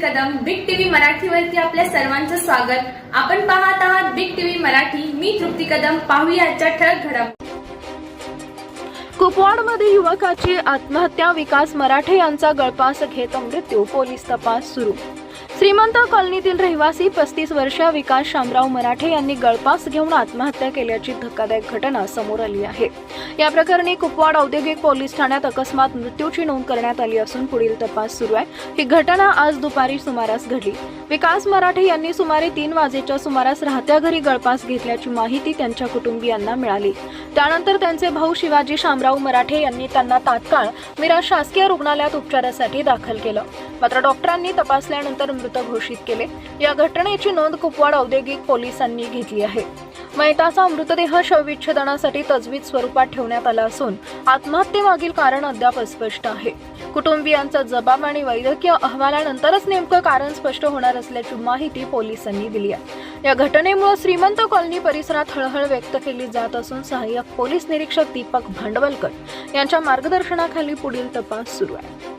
मराठीवरती आपल्या सर्वांचं स्वागत. आपण पाहत आहात बिग टीव्ही मराठी. मी तृप्ती कदम. पाहूया आजच्या ठळक घडामोडी कुपवाडमध्ये युवकाची आत्महत्या विकास मराठे यांचा गळपास घेत मृत्यू पोलीस तपास सुरू श्रीमंत कॉलनीतील रहिवासी पस्तीस वर्षीय विकास शामराव मराठे यांनी गळपास घेऊन आत्महत्या केल्याची धक्कादायक घटना समोर आली आहे. या प्रकरणी कुपवाड औद्योगिक पोलीस ठाण्यात अकस्मात मृत्यूची नोंद करण्यात आली असून पुढील तपास सुरू आहे. ही घटना आज दुपारी सुमारास घडली. विकास मराठे यांनी सुमारे तीन वाजेच्या सुमारास राहत्या घरी गळपास घेतल्याची माहिती त्यांच्या कुटुंबियांना मिळाली. त्यानंतर त्यांचे भाऊ शिवाजी शामराव मराठे यांनी त्यांना तात्काळ मिरा शासकीय रुग्णालयात उपचारासाठी दाखल केलं. मात्र डॉक्टरांनी तपासल्यानंतर मृत घोषित केले. या घटनेची नोंद कुपवाड औद्योगिक पोलिसांनी घेतली आहे. मैताचा मृतदेह शवविच्छेदनासाठी तजवीज स्वरूपात ठेवण्यात आला असून आत्महत्येमागील कारण अद्याप अस्पष्ट आहे. कुटुंबियांचा जबाब आणि वैद्यकीय अहवालानंतरच नेमकं कारण स्पष्ट होणार असल्याची माहिती पोलिसांनी दिली आहे. या घटनेमुळे श्रीमंत कॉलनी परिसरात हळहळ व्यक्त केली जात असून सहाय्यक पोलीस निरीक्षक दीपक भांडवलकर यांच्या मार्गदर्शनाखाली पुढील तपास सुरू आहे.